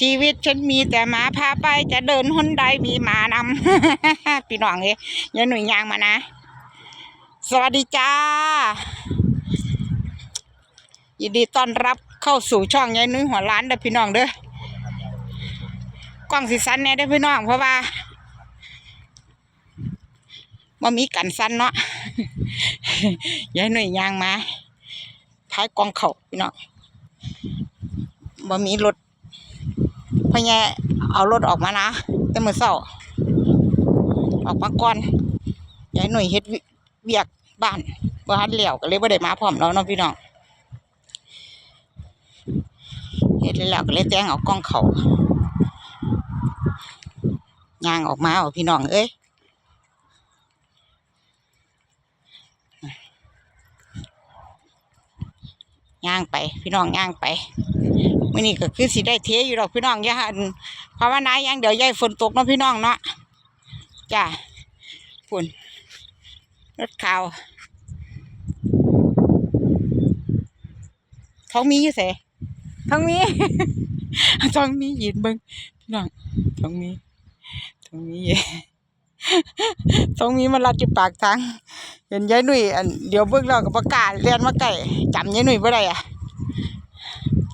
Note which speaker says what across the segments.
Speaker 1: ชีวิตฉันมีแต่หมาพาไปจะเดินหนใดมีหมานำพี่น้องเอ้ยอย่าหนุ่ยยางมานะ สวัสดีจ้า ยินดีต้อนรับเข้าสู่ช่องยายนุ้ยหัวล้านเด้อพี่น้องเด้อกล้องสีสันแน่เด้อพี่น้องเพราะว่าบ่มีกันสั้นเนาะยายหนุ่ยยางมาท้ายกองเขาพี่น้องบ่มีรถ พะแย่เอารถออกมานะแต่มือเช้าออกมาก่อนยายหนุ่ยเฮ็ดเวียกบ้านบ่ทันแล้วก็เลยบ่ได้มาพร้อมเราเนาะพี่น้องเฮ็ดแล้วก็เลยแต่งเอากล้องเขาย่างออกมาเอาพี่น้องเอ้ยย่างไป พี่น้องย่างไป มื่อนี้ก็คือสิได้เทอยู่ดอกพี่น้องอย่าหันภาวนาอย่างเดี๋ยวยายฝนตกเนาะพี่น้องเนาะจ้าฝุ่นรถขาวท้องมีอยู่เสท้องมีท้องมียืนเบิ่งพี่น้องท้องมีท้องมีท้องมีมันรัดจุดปากทางเห็นยายหนุ่ยอันเดี๋ยวเบิ่งแล้วก็ประกล้าศเรียนมาไก่จำยายหนุ่ยบ่ได้อะ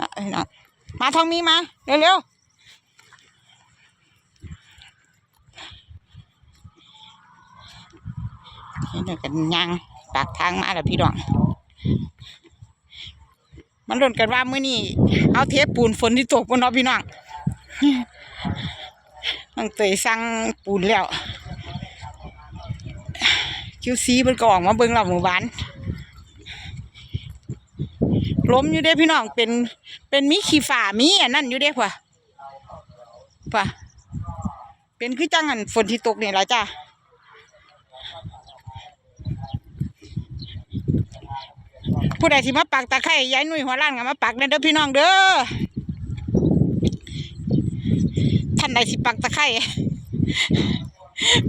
Speaker 1: อะพี่น้อง มาทองมีมาเร็วๆยายหนุ่ยกันย่างปากทางมาแล้วพี่น้อง มันหล่นกันว่าเมื้อนี้เอาเทปปูนฝนที่ตกบนเนาะพี่น้องตั้งเตยสั่งปูนแล้วคิวซีมันก็ออกมาเบิ่งเราหมู่บ้านล้มอยู่เด้พี่น้องเป็น เป็นมีขี้ฝ่ามีอันนั่นอยู่เด้พ่ะพ่ะเป็นคือจังอันฝนที่ตกนี่ล่ะจ้าผู้ใดที่มาปักตะไคร้ย้ายนุ่ยหัวล้านก็มาปักเด้อเด้อพี่น้องเด้อท่านใดสิปักตะไคร้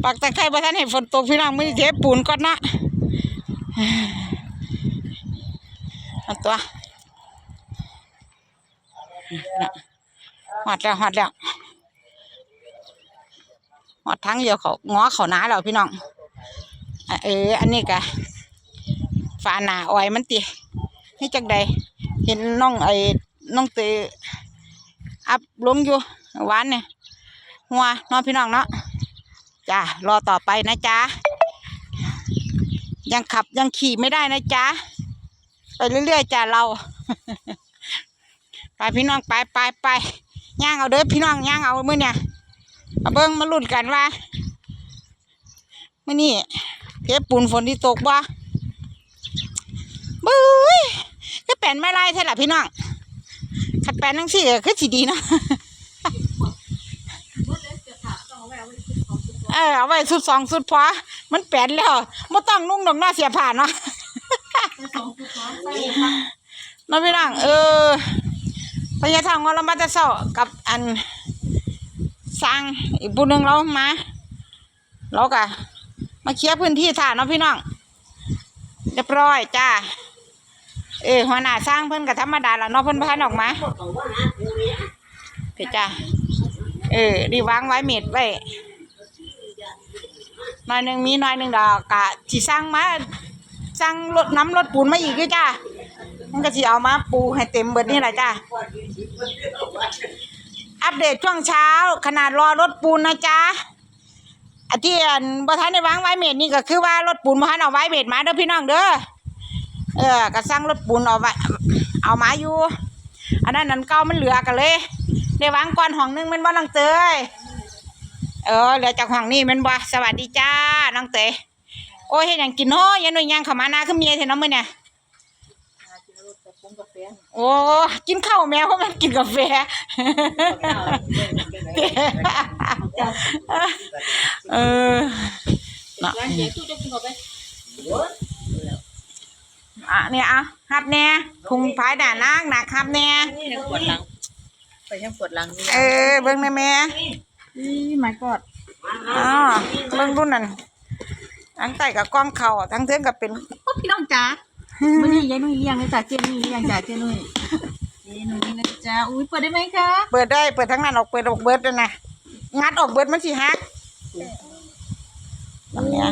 Speaker 1: ปักตะไคร้บ่ทันให้ฝนตกพี่น้องมื้อนี้เทปูนก่อนนะเอาตัว หอดแล้วหอดแล้วหอดทั้งเดียวเขาง้อเขาหนาแล้วพี่น้องเออ อันนี้กะฝาหนาอ้อยมันติให้จังใดเห็นน้องไอ้น้องเตยอัพลงอยู่หวานเนี่ยหัวน้องพี่น้องเนาะจ้ารอต่อไปนะจ๊ะยังขับยังขี่ไม่ได้นะจ๊ะไปเรื่อยๆจ้ะเรา ไปพี่น้องไปไปไปย่างเอาเด้อพี่น้องย่างเอาเมื่อเนี่ยมาเบิ้งมาลุ้นกันว่ามื่อนี้เทปปูนฝนที่ตกบ่บุ้ยก็แป่นไม่ไรใช่หรอพี่น้องขัดแป่นทั้งสี่ก็คือสีดีเนาะเออเอาไว้สุดสองสุดพอมันแปดแล้วไม่ต้องนุ่งดอกหน้าเสียผ่านเนาะน้องพี่น้องเออ พญาทางเรามาจะเศร้ากับอันสร้างอีกบุญหนึ่งเรามาเรากะมาเคลียร์พื้นที่ถ่านเนาะพี่น้องเรียบร้อยจ้าเออหัวหน้าสร้างเพิ่นกับธรรมดาแล้วเนาะเพิ่นพันออกมาเพจ้าเออดีวางไว้เม็ดไว้หน่อยหนึ่งมีหน่อยหนึ่งดอกกะที่สร้างมาสร้างรถน้ำรถปูนมาอีกด้วยจ้า มันก็สิเอามาปูให้เต็มเบิดนี่แหละจ้าอัปเดตช่วงเช้า ขนาดรอรถปูนนะจ้าอันที่อันบ่ทันได้วางไว้เม็ดนี่ก็คือว่ารถปูนบ่ทันเอาไว้เม็ดมาเด้อพี่น้องเด้อ เออก็สร้างรถปูนเอาไว้เอามาอยู่ อันนั้นนั่นเก่ามันเหลือกันเลยได้วางก่อนห้องนึงมันบ่ลังเตยเออเหลือจากห้องนี้มันบ่สวัสดีจ้าน้องเตยโอ้ยเฮ็ดหยังกินเนาะยายหนุ่ยยังเข้ามานาคือเมียเท่านั้นมื้อเนี่ย โอ้กินข้าวแม่เพราะมันกินกาแฟเออเนาะอะเนี่ยอะครับแน่พุงพายด่านางหนักครับแน่
Speaker 2: ปวดหลังไปยังปวดหลังนี่
Speaker 1: เออเบิ่งได้แม่
Speaker 2: นี่ไม่กอด
Speaker 1: อ๋อเบิ่งรุ่นนั่นทั้งใต้กับกล้องเข่าทั้งเทือนกับเป็น
Speaker 2: โอ้พี่น้องจ๋า วันนี้ยายนุ่ยเลี้ยงเลยจ้ะเจนุ่ยเลี้ยงจ้ะเจนุ่ยนี่หนูนี่นะจ๊ะอุ้ยเปิดได้ไหมคะ
Speaker 1: เปิดได้เปิดทั้งนั้นออกเปิดออกเบิดด้วยนะงัดออกเบิดมันสิฮักแบบเนี้ย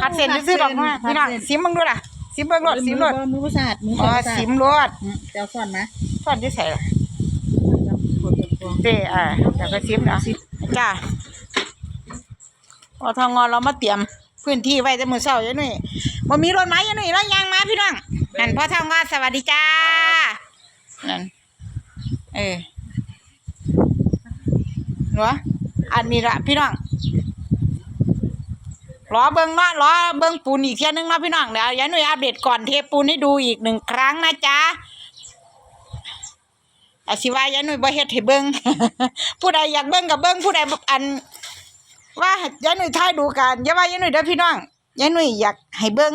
Speaker 1: คัดเส้นซื้อๆดอกมาพี่น้องซิมเบิ่งดูล่ะซิมเบิ่งรถซิมรถ
Speaker 2: มือประสาทมือ
Speaker 1: อ๋อ
Speaker 2: ประสาท
Speaker 1: ซิมรถ
Speaker 2: อืมเดี๋ยวก่อนนะ
Speaker 1: ทอดที่ใส่ล่ะ
Speaker 2: กดกดกด
Speaker 1: เด้อ่าเดี๋ยวก็ซิมเนาะจ้าพอทองงอเรามาเตรียมพื้นที่ไว้แต่มื้อเช้าอย่างนี้ บ่มีรถไม้อย่างนี้แล้วยางมาพี่น้องนั่นพ่อทองงอสวัสดีจ้านั่นเออเหรออันนี้ละพี่น้องรอเบิ้งเนาะรอเบิ้งปูนอีกเที่ยนึงเนาะพี่น้องเดี๋ยวยายหนุ่ยอัปเดตก่อนเทปูนให้ดูอีกหนึ่งครั้งนะจ๊ะอาสิว่ายายหนุ่ยบ่เฮ็ดให้เบิ้งผู้ใดอยากเบิ้งกับเบิ้งผู้ใดบ่อัน ว่ายายหนุ่ยทายดูกันอย่าว่ายายหนุ่ยเด้อพี่น้อง ยายนุ่ยอยากให้เบิ้ง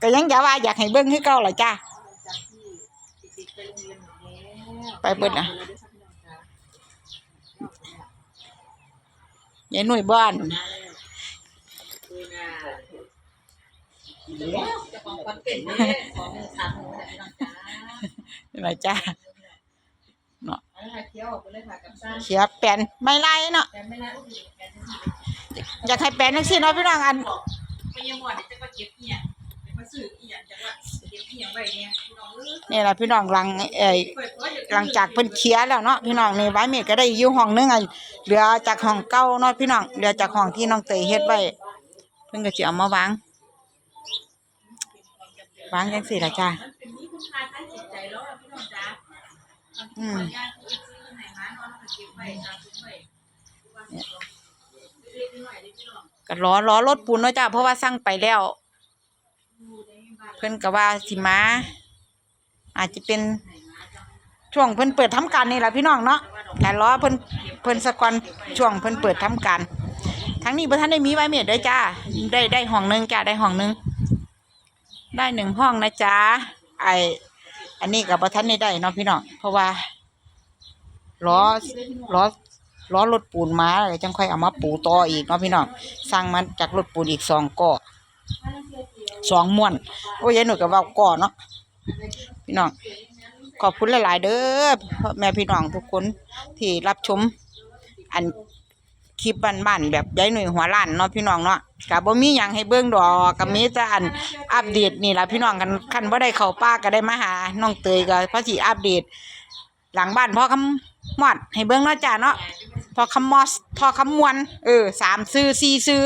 Speaker 1: ก็ยังอย่าว่าอยากให้เบิ้งคือเก่าล่ะจ้าไปเบิดนะยายนุ่ยบ้าน
Speaker 2: จะของคอนเทนต์เนี่ยของสามหมูนะพี่น้อจ้า
Speaker 1: นี่ล่ะจ้าเนาะ
Speaker 2: เอาละค่ะเคี้ยวออกไปเลยค่ะกับซ่า
Speaker 1: เขียแปลนไม่ไล่เนาะ
Speaker 2: อุ้ยแกจะมี
Speaker 1: อยากให้แปลนจังซี่เนาะพี่น้องอัน
Speaker 2: ไม่ยังหวานจะมาเก็บเอียงจะมาซื้อเอียงจะว่าเก็บเอียงไว้เนี่ยพี่น้องเอ้ย
Speaker 1: นี่ล่ะพี่น้องหลังเอ่ย
Speaker 2: เปิดตัวอยู่
Speaker 1: หลังจากเพิ่นเคลียร์แล้วเนาะพี่น้องนี่ไว้เมฆก็ได้อยู่ห้องนึงอะเหลือจากห้องเก่าเนาะพี่น้องเหลือจากห้องที่น้องเตยเฮ็ดไว้เพิ่นก็สิเอามาวางวางจังซี่ล่ะจ้า
Speaker 2: มันเป็นนี่คุณค่าทางจิตใจแล้วล่ะพี่น้องจ้า
Speaker 1: อืม
Speaker 2: ล้อล้วก็เก็บไว้ตามซื้อไว้เล็กๆน้อยๆเด้อพี่น้อง
Speaker 1: ก็รอรอรถปูนเนาะจ้าเพราะว่าสั่งไปแล้ว เพิ่นก็ว่าสิมา อาจจะเป็นช่วงเพิ่นเปิดทำการนี่แหละพี่น้องเนาะแต่รอเพิ่นเพิ่นสะกอนช่วงเพิ่นเปิดทำการทั้งนี้บ่ทันได้มีไว้เม็ดด้อจ้า ได้ได้ห้องหนึงจ้าได้ห้องหนึงได้หนึ่งห้องนะจ๊ะไออันนี้กับบ่ทันได้ได้เนาะพี่น้องเพราะว่าล้อล้อ ล้อรถปูนมาแล้วจังค่อยเอามาปูต่ออีกเนาะพี่น้องสั่งมาจากรถปูนอีกสองก้อสองม้วนโอ้ยยายหนูก็เว้าก้อเนาะพี่น้องขอบคุณหลาย ๆ เด้อแม่พี่น้องทุกคนที่รับชม อันคลิปบ้านๆแบบยายหนุ่ยหัวล้านเนาะพี่น้องเนาะก็บ่มีหยังให้เบิ่งดอกก็มีแต่อันอัปเดตนี่ล่ะพี่น้องกันคันบ่ได้เข้าป่าก็ได้มาหาน้องเตยก็พระสิอัปเดต หลังบ้านพ่อคำ มอดให้เบิ่งเนาะจ้าเนาะพ่อคำมอสพ่อคำมวน เออสามซื้อสี่ซื้อ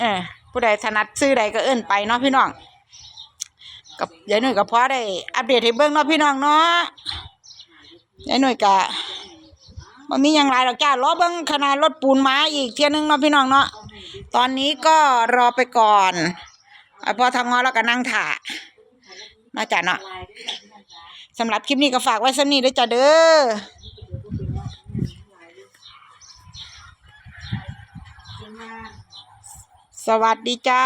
Speaker 1: เออผู้ใดถนัดซื้อใดก็เอิ้นไปเนาะพี่น้องกับยายหนุ่ยก็พอได้อัปเดตให้เบิ่งเนาะพี่น้องเนาะยายหนุ่ยก็มันมีอย่างไรหรอกจ้ารอเบิ้งขนาดรถปูนมาอีกเที่ยนึงเนาะพี่น้องเนาะตอนนี้ก็รอไปก่อนอะพอทำงานแล้วก็นั่งถ่ามาจ้ะเนาะ สำหรับคลิปนี้ก็ฝากไว้สักนี้ด้วยจ้ะเด้อสวัสดีจ้า